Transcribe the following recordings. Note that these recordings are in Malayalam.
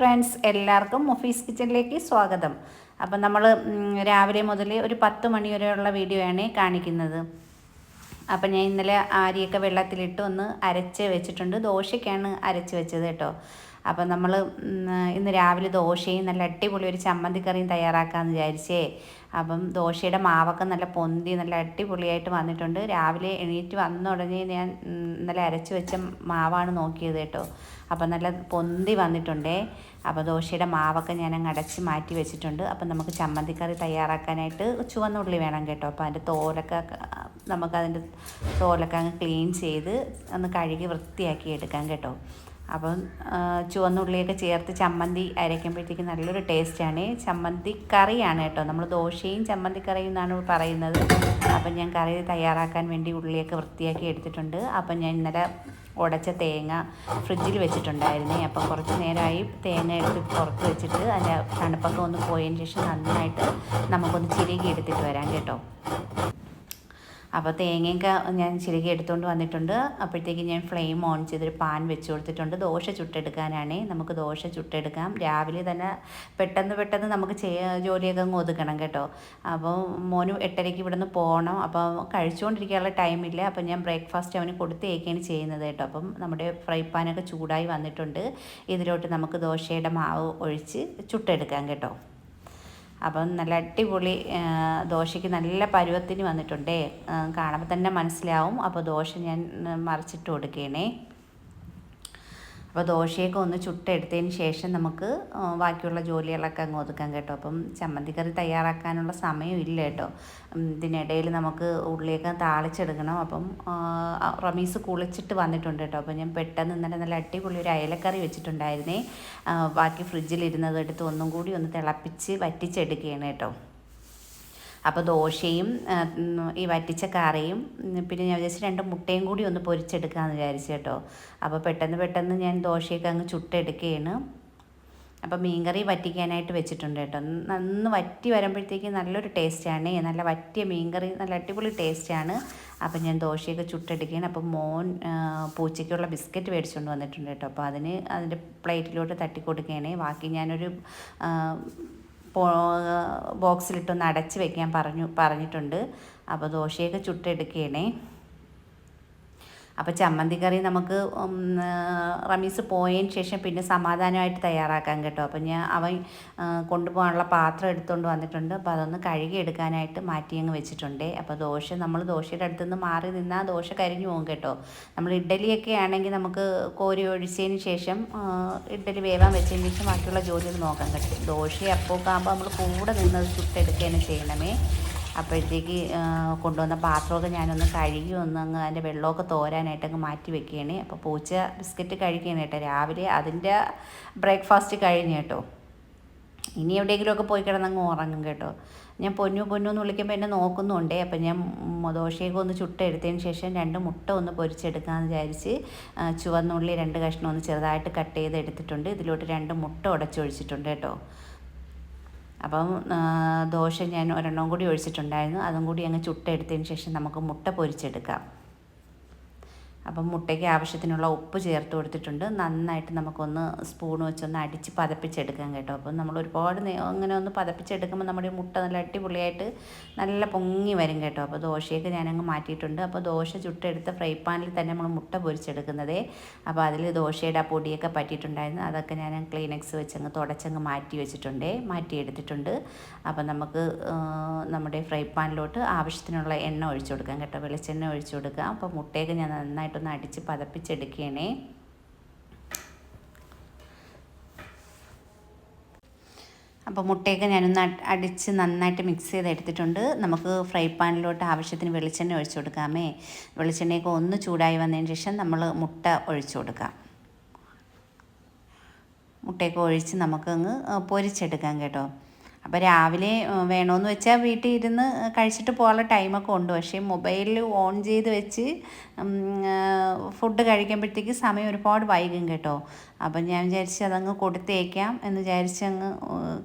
ഫ്രണ്ട്സ് എല്ലാവർക്കും മൊഫീസ് കിച്ചണിലേക്ക് സ്വാഗതം. അപ്പം നമ്മൾ രാവിലെ മുതൽ ഒരു പത്ത് മണി വരെയുള്ള വീഡിയോ ആണ് കാണിക്കുന്നത്. അപ്പം ഞാൻ ഇന്നലെ അരിയൊക്കെ വെള്ളത്തിലിട്ട് ഒന്ന് അരച്ച് വെച്ചിട്ടുണ്ട്. ദോശയ്ക്കാണ് അരച്ച് വെച്ചത് കേട്ടോ. അപ്പം നമ്മൾ ഇന്ന് രാവിലെ ദോശയും നല്ല അടിപൊളി ഒരു ചമ്മന്തിക്കറിയും തയ്യാറാക്കാമെന്ന് വിചാരിച്ചേ. അപ്പം ദോശയുടെ മാവൊക്കെ നല്ല പൊന്തി നല്ല അടിപൊളിയായിട്ട് വന്നിട്ടുണ്ട്. രാവിലെ എണീറ്റ് വന്ന ഉടനെ ഞാൻ ഇന്നലെ അരച്ച് വെച്ച മാവാണ് നോക്കിയത് കേട്ടോ. അപ്പം നല്ല പൊന്തി വന്നിട്ടുണ്ടേ. അപ്പോൾ ദോശയുടെ മാവൊക്കെ ഞാൻ അങ്ങ് അടച്ച് മാറ്റി വെച്ചിട്ടുണ്ട്. അപ്പം നമുക്ക് ചമ്മന്തിക്കറി തയ്യാറാക്കാനായിട്ട് ചുവന്നുള്ളി വേണം കേട്ടോ. അപ്പോൾ അതിന്റെ തോലൊക്കെ നമുക്കതിന്റെ തോലൊക്കെ അങ്ങ് ക്ലീൻ ചെയ്ത് ഒന്ന് കഴുകി വൃത്തിയാക്കി എടുക്കാം കേട്ടോ. അപ്പം ചുവന്നുള്ളിയൊക്കെ ചേർത്ത് ചമ്മന്തി അരയ്ക്കുമ്പോഴത്തേക്ക് നല്ലൊരു ടേസ്റ്റാണ്. ചമ്മന്തി കറിയാണ് കേട്ടോ. നമ്മൾ ദോശയും ചമ്മന്തി കറിയും എന്നാണ് പറയുന്നത്. അപ്പം ഞാൻ കറി തയ്യാറാക്കാൻ വേണ്ടി ഉള്ളിയൊക്കെ വൃത്തിയാക്കി എടുത്തിട്ടുണ്ട്. അപ്പം ഞാൻ ഇന്നലെ ഉടച്ച തേങ്ങ ഫ്രിഡ്ജിൽ വെച്ചിട്ടുണ്ടായിരുന്നു. അപ്പം കുറച്ച് നേരമായി തേങ്ങ എടുത്ത് പുറത്ത് വെച്ചിട്ട് അതിന്റെ തണുപ്പൊക്കെ ഒന്ന് പോയതിന് ശേഷം നന്നായിട്ട് നമുക്കൊന്ന് ചിരുകി എടുത്തിട്ട് വരാം കേട്ടോ. അപ്പോൾ തേങ്ങയൊക്കെ ഞാൻ ചിരകി എടുത്തുകൊണ്ട് വന്നിട്ടുണ്ട്. അപ്പോഴത്തേക്ക് ഞാൻ ഫ്ലെയിം ഓൺ ചെയ്തൊരു പാൻ വെച്ച് കൊടുത്തിട്ടുണ്ട്. ദോശ ചുട്ടെടുക്കാനാണ്. നമുക്ക് ദോശ ചുട്ടെടുക്കാം. രാവിലെ തന്നെ പെട്ടെന്ന് പെട്ടെന്ന് നമുക്ക് ചെയ്യ ജോലിയൊക്കെ അങ്ങ് ഒതുക്കണം കേട്ടോ. അപ്പോൾ മോന് എട്ടരയ്ക്ക് ഇവിടെ നിന്ന് പോകണം. അപ്പോൾ കഴിച്ചുകൊണ്ടിരിക്കാനുള്ള ടൈമില്ല അപ്പോൾ ഞാൻ ബ്രേക്ക്ഫാസ്റ്റ് അവന് കൊടുത്തേക്കാണ് ചെയ്യുന്നത് കേട്ടോ. അപ്പം നമ്മുടെ ഫ്രൈ പാനൊക്കെ ചൂടായി വന്നിട്ടുണ്ട്. ഇതിലോട്ട് നമുക്ക് ദോശയുടെ മാവ് ഒഴിച്ച് ചുട്ടെടുക്കാം കേട്ടോ. അപ്പം നല്ല അടിപൊളി ദോശയ്ക്ക് നല്ല പരുവത്തിന് വന്നിട്ടുണ്ടേ. കാണുമ്പോൾ തന്നെ മനസ്സിലാവും. അപ്പോൾ ദോശ ഞാൻ മറിച്ചിട്ട് കൊടുക്കണേ. അപ്പോൾ ദോശയൊക്കെ ഒന്ന് ചുട്ടെടുത്തതിന് ശേഷം നമുക്ക് ബാക്കിയുള്ള ജോലികളൊക്കെ അങ്ങ് ഒതുക്കാൻ കേട്ടോ. അപ്പം ചമ്മന്തിക്കറി തയ്യാറാക്കാനുള്ള സമയം ഇല്ല കേട്ടോ. ഇതിനിടയിൽ നമുക്ക് ഉള്ളിയൊക്കെ താളിച്ചെടുക്കണം. അപ്പം റമീസ് കുളിച്ചിട്ട് വന്നിട്ടുണ്ട് കേട്ടോ. അപ്പോൾ ഞാൻ പെട്ടെന്ന് ഇന്നലെ നല്ല അടിപൊളി ഒരു അയലക്കറി വെച്ചിട്ടുണ്ടായിരുന്നേ. ബാക്കി ഫ്രിഡ്ജിലിരുന്നത് എടുത്ത് ഒന്നും കൂടി ഒന്ന് തിളപ്പിച്ച് വറ്റിച്ചെടുക്കുകയാണ് കേട്ടോ. അപ്പോൾ ദോശയും ഈ വറ്റിച്ച കറിയും പിന്നെ ഞാൻ വിചാരിച്ചു രണ്ട് മുട്ടയും കൂടി ഒന്ന് പൊരിച്ചെടുക്കാമെന്ന് വിചാരിച്ചു കേട്ടോ. അപ്പോൾ പെട്ടെന്ന് പെട്ടെന്ന് ഞാൻ ദോശയൊക്കെ അങ്ങ് ചുട്ടെടുക്കുകയാണ്. അപ്പോൾ മീൻകറി വറ്റിക്കാനായിട്ട് വെച്ചിട്ടുണ്ട് കേട്ടോ. നന്ന് വറ്റി വരുമ്പോഴത്തേക്ക് നല്ലൊരു ടേസ്റ്റാണ്. നല്ല വറ്റിയ മീൻകറി നല്ല അടിപൊളി ടേസ്റ്റാണ്. അപ്പം ഞാൻ ദോശയൊക്കെ ചുട്ടെടുക്കുകയാണ്. അപ്പം മോൻ പൂച്ചയ്ക്കുള്ള ബിസ്ക്കറ്റ് മേടിച്ചുകൊണ്ട് വന്നിട്ടുണ്ട് കേട്ടോ. അപ്പോൾ അതിന് അതിന്റെ പ്ലേറ്റിലോട്ട് തട്ടി കൊടുക്കുകയാണ് ബാക്കി ഞാനൊരു ബോക്സിലിട്ടൊന്ന് അടച്ച് വെക്കാൻ പറഞ്ഞു പറഞ്ഞിട്ടുണ്ട്. അപ്പോൾ ദോശയൊക്കെ ചുട്ടെടുക്കുകയാണേ അപ്പോൾ ചമ്മന്തി കറി നമുക്ക് റമീസ് പോയതിന് ശേഷം പിന്നെ സമാധാനമായിട്ട് തയ്യാറാക്കാൻ കേട്ടോ. അപ്പോൾ ഞാൻ അവൻ കൊണ്ടുപോകാനുള്ള പാത്രം എടുത്തുകൊണ്ട് വന്നിട്ടുണ്ട്. അപ്പോൾ അതൊന്ന് കഴുകി എടുക്കാനായിട്ട് മാറ്റി അങ്ങ് വെച്ചിട്ടുണ്ട്. അപ്പോൾ ദോശ നമ്മൾ ദോശയുടെ അടുത്ത് നിന്ന് മാറി നിന്നാൽ ദോശ കരിഞ്ഞു പോകും കേട്ടോ. നമ്മൾ ഇഡ്ഡലിയൊക്കെ ആണെങ്കിൽ നമുക്ക് കോരി ഒഴിച്ചതിന് ശേഷം ഇഡ്ഡലി വേവാൻ വെച്ചതിന് ശേഷം ബാക്കിയുള്ള ജോലികൾ നോക്കാൻ കേട്ടോ. ദോശ അപ്പമൊക്കെ ആകുമ്പോൾ നമ്മൾ കൂടെ നിന്നത് ചുട്ടെടുക്കുകയാണ് ചെയ്യണമേ. അപ്പോഴത്തേക്ക് കൊണ്ടുവന്ന പാത്രമൊക്കെ ഞാനൊന്ന് കഴുകി ഒന്ന് അങ്ങ് അതിന്റെ വെള്ളമൊക്കെ തോരാനായിട്ട് അങ്ങ് മാറ്റി വെക്കുകയാണ്. അപ്പോൾ പൂച്ച ബിസ്ക്കറ്റ് കഴിക്കുകയാണ് കേട്ടോ. രാവിലെ അതിന്റെ ബ്രേക്ക്ഫാസ്റ്റ് കഴിഞ്ഞ് കേട്ടോ. ഇനി എവിടെയെങ്കിലുമൊക്കെ പോയി കിടന്നങ്ങ് ഉറങ്ങും കേട്ടോ. ഞാൻ പൊന്നു പൊന്നു എന്ന് വിളിക്കുമ്പോൾ എന്നെ നോക്കുന്നുണ്ട്. അപ്പം ഞാൻ ദോശയൊക്കെ ഒന്ന് ചുട്ടെടുത്തതിന് ശേഷം രണ്ട് മുട്ട ഒന്ന് പൊരിച്ചെടുക്കാമെന്ന് വിചാരിച്ച് ചുവന്നുള്ളി രണ്ട് കഷ്ണം ഒന്ന് ചെറുതായിട്ട് കട്ട് ചെയ്ത് എടുത്തിട്ടുണ്ട് ഇതിലോട്ട് രണ്ട് മുട്ട ഉടച്ചൊഴിച്ചിട്ടുണ്ട് കേട്ടോ. അപ്പം ദോശ ഞാൻ ഒരെണ്ണം കൂടി ഒഴിച്ചിട്ടുണ്ടായിരുന്നു. അതും കൂടി അങ്ങ് ചുട്ടെടുത്തതിന് ശേഷം നമുക്ക് മുട്ട പൊരിച്ചെടുക്കാം. അപ്പം മുട്ടയ്ക്ക് ആവശ്യത്തിനുള്ള ഉപ്പ് ചേർത്ത് കൊടുത്തിട്ടുണ്ട്. നന്നായിട്ട് നമുക്കൊന്ന് സ്പൂൺ വെച്ചൊന്ന് അടിച്ച് പതപ്പിച്ചെടുക്കാം കേട്ടോ. അപ്പം നമ്മൾ ഒരുപാട് അങ്ങനെ ഒന്ന് പതപ്പിച്ചെടുക്കുമ്പോൾ നമ്മുടെ മുട്ട നല്ല അടിപൊളിയായിട്ട് നല്ല പൊങ്ങി വരും കേട്ടോ. അപ്പോൾ ദോശയൊക്കെ ഞാനങ്ങ് മാറ്റിയിട്ടുണ്ട്. അപ്പോൾ ദോശ ചുട്ടെടുത്ത ഫ്രൈ പാനിൽ തന്നെ നമ്മൾ മുട്ട പൊരിച്ചെടുക്കുന്നതേ. അപ്പോൾ അതിൽ ദോശയുടെ ആ പൊടിയൊക്കെ പറ്റിയിട്ടുണ്ടായിരുന്നു. അതൊക്കെ ഞാൻ ക്ലീനക്സ് വെച്ചങ്ങ് തുടച്ചങ്ങ് മാറ്റി വെച്ചിട്ടുണ്ടേ. മാറ്റിയെടുത്തിട്ടുണ്ട്. അപ്പോൾ നമുക്ക് നമ്മുടെ ഫ്രൈ പാനിലോട്ട് ആവശ്യത്തിനുള്ള എണ്ണ ഒഴിച്ചു കൊടുക്കാം കേട്ടോ. വെളിച്ചെണ്ണ ഒഴിച്ചു കൊടുക്കാം. അപ്പോൾ മുട്ടയൊക്കെ ഞാൻ നന്നായിട്ടൊന്ന് അടിച്ച് പതപ്പിച്ചെടുക്കുകയാണേ അപ്പോൾ മുട്ടയൊക്കെ ഞാനൊന്ന് അടിച്ച് നന്നായിട്ട് മിക്സ് ചെയ്ത് എടുത്തിട്ടുണ്ട് നമുക്ക് ഫ്രൈ പാനിലോട്ട് ആവശ്യത്തിന് വെളിച്ചെണ്ണ ഒഴിച്ചു കൊടുക്കാമേ. വെളിച്ചെണ്ണയൊക്കെ ഒന്ന് ചൂടായി വന്നതിന് ശേഷം നമ്മൾ മുട്ട ഒഴിച്ചു കൊടുക്കാം. മുട്ടയൊക്കെ ഒഴിച്ച് നമുക്കങ്ങ് പൊരിച്ചെടുക്കാം കേട്ടോ. അപ്പോൾ രാവിലെ വേണമെന്ന് വെച്ചാൽ വീട്ടിൽ ഇരുന്ന് കഴിച്ചിട്ട് പോകാനുള്ള ടൈമൊക്കെ ഉണ്ട്. പക്ഷേ മൊബൈലിൽ ഓൺ ചെയ്ത് വെച്ച് ഫുഡ് കഴിക്കുമ്പോഴത്തേക്ക് സമയം ഒരുപാട് വൈകും കേട്ടോ. അപ്പം ഞാൻ വിചാരിച്ച് അതങ്ങ് കൊടുത്തേക്കാം എന്ന് വിചാരിച്ച് അങ്ങ്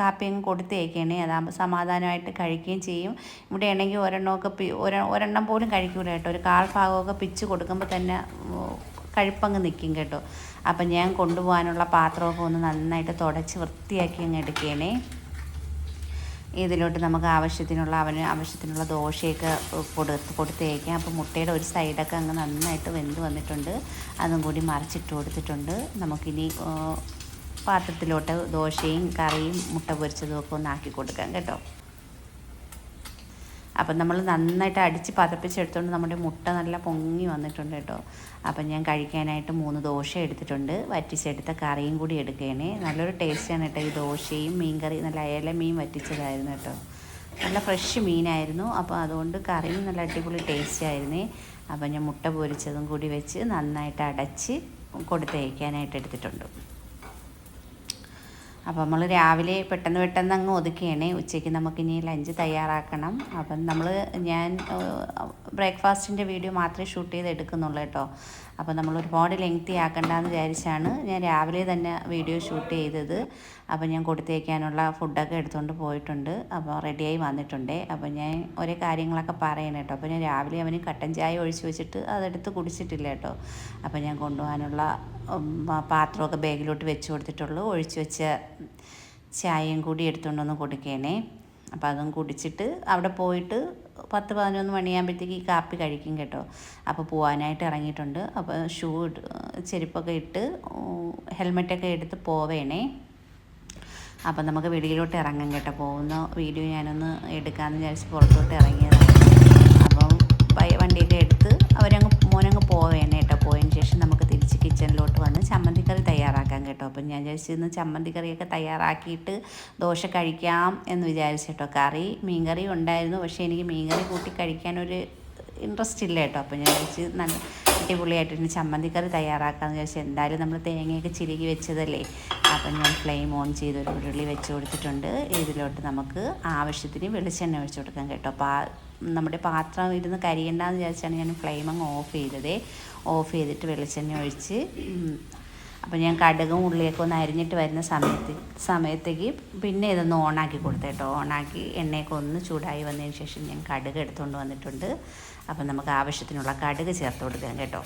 കാപ്പി അങ്ങ് കൊടുത്തേക്കണേ. അതാകുമ്പോൾ സമാധാനമായിട്ട് കഴിക്കുകയും ചെയ്യും. ഇവിടെ ആണെങ്കിൽ ഒരെണ്ണമൊക്കെ പി ഒര ഒരെണ്ണം പോലും കഴിക്കൂല കേട്ടോ. ഒരു കാൽ ഭാഗമൊക്കെ പിച്ച് കൊടുക്കുമ്പോൾ തന്നെ കഴുപ്പങ്ങ് നിൽക്കും കേട്ടോ. അപ്പം ഞാൻ കൊണ്ടുപോകാനുള്ള പാത്രമൊക്കെ ഒന്ന് നന്നായിട്ട് തുടച്ച് വൃത്തിയാക്കി അങ്ങ് എടുക്കുകയാണേ ഇതിലോട്ട് നമുക്ക് ആവശ്യത്തിനുള്ള അവന് ആവശ്യത്തിനുള്ള ദോശയൊക്കെ കൊടുത്ത് കൊടുത്തേക്കാം. അപ്പോൾ മുട്ടയുടെ ഒരു സൈഡൊക്കെ അങ്ങ് നന്നായിട്ട് വെന്ത് വന്നിട്ടുണ്ട്. അതും കൂടി മറിച്ചിട്ട് കൊടുത്തിട്ടുണ്ട്. നമുക്കിനി പാത്രത്തിലോട്ട് ദോശയും കറിയും മുട്ട പൊരിച്ചതും ഒക്കെ ഒന്ന് ആക്കി കൊടുക്കാം കേട്ടോ. അപ്പം നമ്മൾ നന്നായിട്ട് അടിച്ച് പതപ്പിച്ചെടുത്തുകൊണ്ട് നമ്മുടെ മുട്ട നല്ല പൊങ്ങി വന്നിട്ടുണ്ട് കേട്ടോ. അപ്പം ഞാൻ കഴിക്കാനായിട്ട് മൂന്ന് ദോശ എടുത്തിട്ടുണ്ട്. വറ്റിച്ചെടുത്ത കറിയും കൂടി എടുക്കുകയാണ് നല്ലൊരു ടേസ്റ്റാണ് കേട്ടോ ഈ ദോശയും മീൻ കറി നല്ല അയല മീൻ വറ്റിച്ചതായിരുന്നു കേട്ടോ. നല്ല ഫ്രഷ് മീനായിരുന്നു. അപ്പോൾ അതുകൊണ്ട് കറിയും നല്ല അടിപൊളി ടേസ്റ്റ് ആയിരുന്നേ. അപ്പം ഞാൻ മുട്ട പൊരിച്ചതും കൂടി വെച്ച് നന്നായിട്ട് അടച്ച് കൊടുത്തയക്കാനായിട്ട് എടുത്തിട്ടുണ്ട്. അപ്പോൾ നമ്മൾ രാവിലെ പെട്ടെന്ന് പെട്ടെന്ന് അങ്ങ് ഒതുക്കുകയാണ് ഉച്ചയ്ക്ക് നമുക്കിനി ലഞ്ച് തയ്യാറാക്കണം. അപ്പം നമ്മൾ ഞാൻ ബ്രേക്ക്ഫാസ്റ്റിന്റെ വീഡിയോ മാത്രമേ ഷൂട്ട് ചെയ്ത് എടുക്കുന്നുള്ളൂ കേട്ടോ. അപ്പോൾ നമ്മൾ ഒരുപാട് ലെങ്തി ആക്കണ്ടെന്ന് വിചാരിച്ചാണ് ഞാൻ രാവിലെ തന്നെ വീഡിയോ ഷൂട്ട് ചെയ്തത്. അപ്പോൾ ഞാൻ കൊടുത്തേക്കാനുള്ള ഫുഡൊക്കെ എടുത്തുകൊണ്ട് പോയിട്ടുണ്ട്. അപ്പോൾ റെഡിയായി വന്നിട്ടുണ്ട്. അപ്പോൾ ഞാൻ ഒരേ കാര്യങ്ങളൊക്കെ പറയണം കേട്ടോ. അപ്പോൾ ഞാൻ രാവിലെ അവന് കട്ടൻ ചായ ഒഴിച്ച് വെച്ചിട്ട് അതെടുത്ത് കുടിച്ചിട്ടില്ല കേട്ടോ. അപ്പോൾ ഞാൻ കൊണ്ടുപോകാനുള്ള പാത്രമൊക്കെ ബാഗിലോട്ട് വെച്ച് കൊടുത്തിട്ടുള്ളൂ. ഒഴിച്ച് വെച്ച ചായയും കൂടി എടുത്തുകൊണ്ടൊന്ന് കൊടുക്കണേ. അപ്പോൾ അതും കുടിച്ചിട്ട് അവിടെ പോയിട്ട് പത്ത് പതിനൊന്ന് മണിയാകുമ്പോഴത്തേക്ക് ഈ കാപ്പി കഴിക്കും കേട്ടോ. അപ്പോൾ പോകാനായിട്ട് ഇറങ്ങിയിട്ടുണ്ട്. അപ്പോൾ ഷൂ ചെരുപ്പൊക്കെ ഇട്ട് ഹെൽമെറ്റൊക്കെ എടുത്ത് പോവേണേ. അപ്പം നമുക്ക് വെളിയിലോട്ട് ഇറങ്ങാം കേട്ടോ. പോകുന്ന വീഡിയോ ഞാനൊന്ന് എടുക്കാമെന്ന് വിചാരിച്ച് പുറത്തോട്ട് ഇറങ്ങിയതാണ് കേട്ടോ. അപ്പം ഞാൻ വിചാരിച്ചു ഇന്ന് ചമ്മന്തി കറിയൊക്കെ തയ്യാറാക്കിയിട്ട് ദോശ കഴിക്കാം എന്ന് വിചാരിച്ചു കേട്ടോ. കറി മീൻകറി ഉണ്ടായിരുന്നു. പക്ഷേ എനിക്ക് മീൻകറി കൂട്ടി കഴിക്കാനൊരു ഇൻട്രസ്റ്റ് ഇല്ല കേട്ടോ. അപ്പോൾ ഞാൻ വിചാരിച്ച് നല്ല അടിപൊളിയായിട്ട് ഇനി ചമ്മന്തിക്കറി തയ്യാറാക്കാമെന്ന് വിചാരിച്ചു. എന്തായാലും നമ്മൾ തേങ്ങയൊക്കെ ചിരുകി വെച്ചതല്ലേ. അപ്പം ഞാൻ ഫ്ലെയിം ഓൺ ചെയ്ത് ഒരു ഉരുളി വെച്ച് കൊടുത്തിട്ടുണ്ട്. ഇതിലോട്ട് നമുക്ക് ആവശ്യത്തിന് വെളിച്ചെണ്ണ ഒഴിച്ച് കൊടുക്കാം കേട്ടോ. പാ നമ്മുടെ പാത്രം ഇരുന്ന് കരിയണ്ടെന്ന് വിചാരിച്ചാണ് ഞാൻ ഫ്ലെയിം അങ്ങ് ഓഫ് ചെയ്തതേ. ഓഫ് ചെയ്തിട്ട് വെളിച്ചെണ്ണ ഒഴിച്ച് അപ്പോൾ ഞാൻ കടുകും ഉള്ളിയൊക്കെ ഒന്ന് അരിഞ്ഞിട്ട് വരുന്ന സമയത്ത് സമയത്തേക്ക് പിന്നെ ഇതൊന്ന് ഓണാക്കി കൊടുത്തു കേട്ടോ ഓണാക്കി എണ്ണയൊക്കെ ഒന്ന് ചൂടായി വന്നതിന് ശേഷം ഞാൻ കടുക് എടുത്തുകൊണ്ട് വന്നിട്ടുണ്ട്. അപ്പം നമുക്ക് ആവശ്യത്തിനുള്ള കടുക് ചേർത്ത് കൊടുക്കാം കേട്ടോ.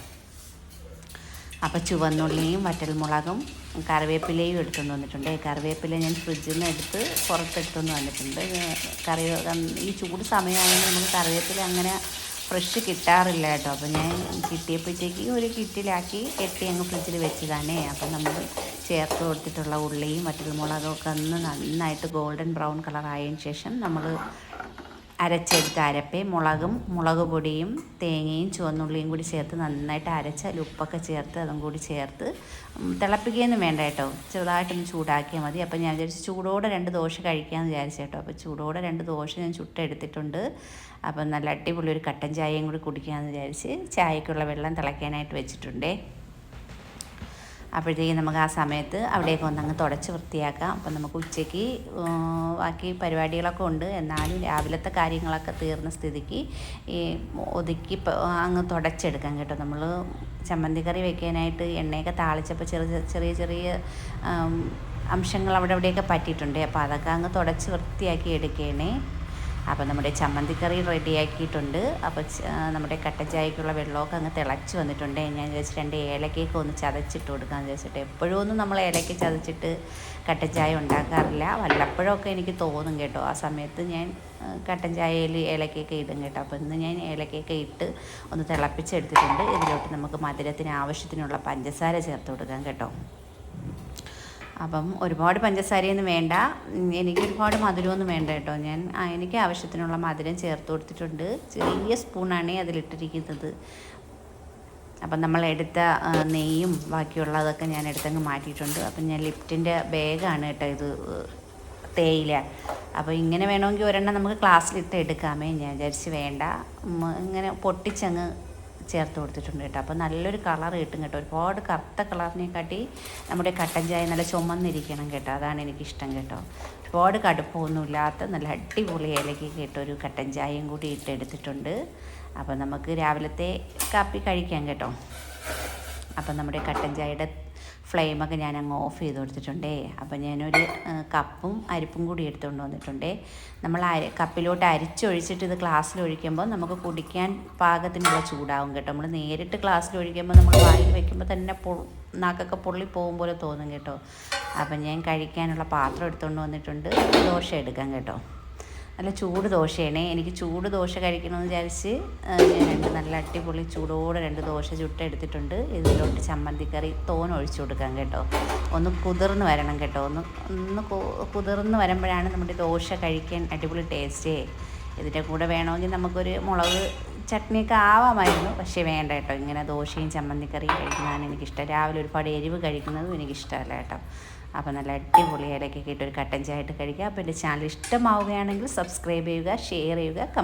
അപ്പോൾ ചുവന്നുള്ളിയും വറ്റൽമുളകും കറിവേപ്പിലയും എടുത്തുകൊണ്ട് വന്നിട്ടുണ്ട്. കറിവേപ്പില ഞാൻ ഫ്രിഡ്ജിൽ നിന്ന് എടുത്ത് പുറത്തെടുത്തുകൊണ്ട് വന്നിട്ടുണ്ട്. കറി ഈ ചൂട് സമയമായതുകൊണ്ട് നമുക്ക് കറിവേപ്പില അങ്ങനെ ഫ്രഷ് കിട്ടാറില്ല കേട്ടോ. അപ്പോൾ ഞാൻ കിട്ടിയപ്പോഴത്തേക്ക് ഒരു കിറ്റിലാക്കി കെട്ടി അങ്ങ് ഫ്രിഡ്ജിൽ വെച്ചതാണേ. അപ്പം നമ്മൾ ചേർത്ത് കൊടുത്തിട്ടുള്ള ഉള്ളിയും വറ്റൽമുളകും മുളകൊക്കെ ഒന്ന് നന്നായിട്ട് ഗോൾഡൻ ബ്രൗൺ കളറായതിന് ശേഷം നമ്മൾ അരച്ചെടുത്ത അരപ്പ് മുളകും മുളക് പൊടിയും തേങ്ങയും ചുവന്നുള്ളിയും കൂടി ചേർത്ത് നന്നായിട്ട് അരച്ച ഉപ്പൊക്കെ ചേർത്ത് അതും കൂടി ചേർത്ത് തിളപ്പിക്കുകയൊന്നും വേണ്ട കേട്ടോ. ചെറുതായിട്ടൊന്ന് ചൂടാക്കിയാൽ മതി. അപ്പോൾ ഞാൻ വിചാരിച്ചു ചൂടോടെ രണ്ട് ദോശ കഴിക്കാമെന്ന് വിചാരിച്ചു കേട്ടോ. അപ്പോൾ ചൂടോടെ രണ്ട് ദോശ ഞാൻ ചുട്ടെടുത്തിട്ടുണ്ട്. അപ്പം നല്ല അടിപൊളി ഒരു കട്ടൻ ചായയും കൂടി കുടിക്കാമെന്ന് വിചാരിച്ച് ചായക്കുള്ള വെള്ളം തിളയ്ക്കാനായിട്ട് വെച്ചിട്ടുണ്ടേ. അപ്പോഴത്തേക്കും നമുക്ക് ആ സമയത്ത് അവിടെയൊക്കെ ഒന്നങ്ങ് തുടച്ച് വൃത്തിയാക്കാം. അപ്പം നമുക്ക് ഉച്ചയ്ക്ക് ബാക്കി പരിപാടികളൊക്കെ ഉണ്ട്. എന്നാലും രാവിലത്തെ കാര്യങ്ങളൊക്കെ തീർന്ന സ്ഥിതിക്ക് ഈ ഒതുക്കി അങ്ങ് തുടച്ചെടുക്കാം കേട്ടോ. നമ്മൾ ചമ്മന്തി കറി വെക്കാനായിട്ട് എണ്ണയൊക്കെ താളിച്ചപ്പോൾ ചെറിയ ചെറിയ ചെറിയ അംശങ്ങൾ അവിടെ എവിടെയൊക്കെ പറ്റിയിട്ടുണ്ട്. അപ്പോൾ അതൊക്കെ അങ്ങ് തുടച്ച് വൃത്തിയാക്കി എടുക്കണേ. അപ്പോൾ നമ്മുടെ ചമ്മന്തിക്കറി റെഡിയാക്കിയിട്ടുണ്ട്. അപ്പോൾ നമ്മുടെ കട്ടൻ ചായക്കുള്ള വെള്ളമൊക്കെ അങ്ങ് തിളച്ച് വന്നിട്ടുണ്ട്. ഞാൻ വിചാരിച്ചു രണ്ട് ഏലക്കയൊക്കെ ഒന്ന് ചതച്ചിട്ട് കൊടുക്കാമെന്ന് വിചാരിച്ചിട്ട്. എപ്പോഴും ഒന്നും നമ്മൾ ഏലക്ക ചതച്ചിട്ട് കട്ടൻ ചായ ഉണ്ടാക്കാറില്ല. വല്ലപ്പോഴൊക്കെ എനിക്ക് തോന്നും കേട്ടോ. ആ സമയത്ത് ഞാൻ കട്ടൻ ചായയിൽ ഏലക്കയൊക്കെ ഇടും കേട്ടോ. അപ്പോൾ ഇന്ന് ഞാൻ ഏലക്കയൊക്കെ ഇട്ട് ഒന്ന് തിളപ്പിച്ചെടുത്തിട്ടുണ്ട്. ഇതിലോട്ട് നമുക്ക് മധുരത്തിന് ആവശ്യത്തിനുള്ള പഞ്ചസാര ചേർത്ത് കൊടുക്കാം കേട്ടോ. അപ്പം ഒരുപാട് പഞ്ചസാരയൊന്നും വേണ്ട. എനിക്ക് ഒരുപാട് മധുരമൊന്നും വേണ്ട കേട്ടോ ഞാൻ. എനിക്ക് ആവശ്യത്തിനുള്ള മധുരം ചേർത്ത് കൊടുത്തിട്ടുണ്ട്. ചെറിയ സ്പൂണാണ് അതിലിട്ടിരിക്കുന്നത്. അപ്പം നമ്മൾ എടുത്ത നെയ്യും ബാക്കിയുള്ളതൊക്കെ ഞാൻ എടുത്തങ്ങ് മാറ്റിയിട്ടുണ്ട്. അപ്പം ഞാൻ ലിഫ്റ്റിന്റെ ബാഗാണ് കേട്ടോ ഇത് തേയില. അപ്പോൾ ഇങ്ങനെ വേണമെങ്കിൽ ഒരെണ്ണം നമുക്ക് ക്ലാസ്സിലിട്ട് എടുക്കാമേ. ഞാൻ വിചാരിച്ച് വേണ്ട. ഇങ്ങനെ പൊട്ടിച്ചങ്ങ് ചേർത്ത് കൊടുത്തിട്ടുണ്ട് കേട്ടോ. അപ്പോൾ നല്ലൊരു കളർ കിട്ടും കേട്ടോ. ഒരുപാട് കറുത്ത കളറിനെ കാട്ടി നമ്മുടെ കട്ടൻ ചായ നല്ല ചുമന്നിരിക്കണം കേട്ടോ. അതാണ് എനിക്കിഷ്ടം കേട്ടോ. ഒരുപാട് കടുപ്പമൊന്നുമില്ലാത്ത നല്ല അടിപൊളി ഏലയ്ക്ക് കേട്ടോ ഒരു കട്ടൻ ചായയും കൂടി ഇട്ടെടുത്തിട്ടുണ്ട് അപ്പോൾ നമുക്ക് രാവിലത്തെ കാപ്പി കഴിക്കാം കേട്ടോ. അപ്പം നമ്മുടെ കട്ടൻ ചായയുടെ ഫ്ലെയിമൊക്കെ ഞാൻ അങ്ങ് ഓഫ് ചെയ്ത് കൊടുത്തിട്ടുണ്ടേ. അപ്പോൾ ഞാനൊരു കപ്പും അരിപ്പും കൂടി എടുത്തുകൊണ്ട് വന്നിട്ടുണ്ടേ. നമ്മൾ അരി കപ്പിലോട്ട് അരിച്ചൊഴിച്ചിട്ട് ഇത് ഗ്ലാസ്സിൽ ഒഴിക്കുമ്പോൾ നമുക്ക് കുടിക്കാൻ പാകത്തിനുള്ള ചൂടാവും കേട്ടോ. നമ്മൾ നേരിട്ട് ഗ്ലാസ്സിൽ ഒഴിക്കുമ്പോൾ നമ്മൾ വായിൽ വെക്കുമ്പോൾ തന്നെ പൊ നാക്കൊക്കെ പൊള്ളി പോകും പോലെ തോന്നും കേട്ടോ. അപ്പം ഞാൻ കഴിക്കാനുള്ള പാത്രം എടുത്തുകൊണ്ട് വന്നിട്ടുണ്ട്. ദോശ എടുക്കാം കേട്ടോ. നല്ല ചൂട് ദോശയാണ്. എനിക്ക് ചൂട് ദോശ കഴിക്കണമെന്ന് വിചാരിച്ച് ഞാൻ രണ്ട് നല്ല അടിപൊളി ചൂടോടെ രണ്ട് ദോശ ചുട്ടെടുത്തിട്ടുണ്ട് ഇതിലോട്ട് ചമ്മന്തിക്കറി തോൻ ഒഴിച്ചു കൊടുക്കാം കേട്ടോ. ഒന്ന് കുതിർന്ന് വരണം കേട്ടോ. ഒന്ന് ഒന്ന് കുതിർന്ന് വരുമ്പോഴാണ് നമ്മുടെ ദോശ കഴിക്കാൻ അടിപൊളി ടേസ്റ്റേ ഇതിന്റെ കൂടെ വേണമെങ്കിൽ നമുക്കൊരു മുളക് ചട്നിയൊക്കെ ആവാമായിരുന്നു. പക്ഷേ വേണ്ട കേട്ടോ. ഇങ്ങനെ ദോശയും ചമ്മന്തിക്കറിയും കഴിക്കുന്നതാണ് എനിക്കിഷ്ടം. രാവിലെ ഒരുപാട് എരിവ് കഴിക്കുന്നതും എനിക്കിഷ്ടമല്ല കേട്ടോ. അപ്പോൾ നല്ല അടിപൊളി ഇലക്കൊക്കെ ഇട്ട് ഒരു കട്ടൻ ചായ ഇട്ട് കഴിക്കുക. അപ്പോൾ എന്റെ ചാനൽ ഇഷ്ടമാവുകയാണെങ്കിൽ സബ്സ്ക്രൈബ് ചെയ്യുക ഷെയർ ചെയ്യുക കമ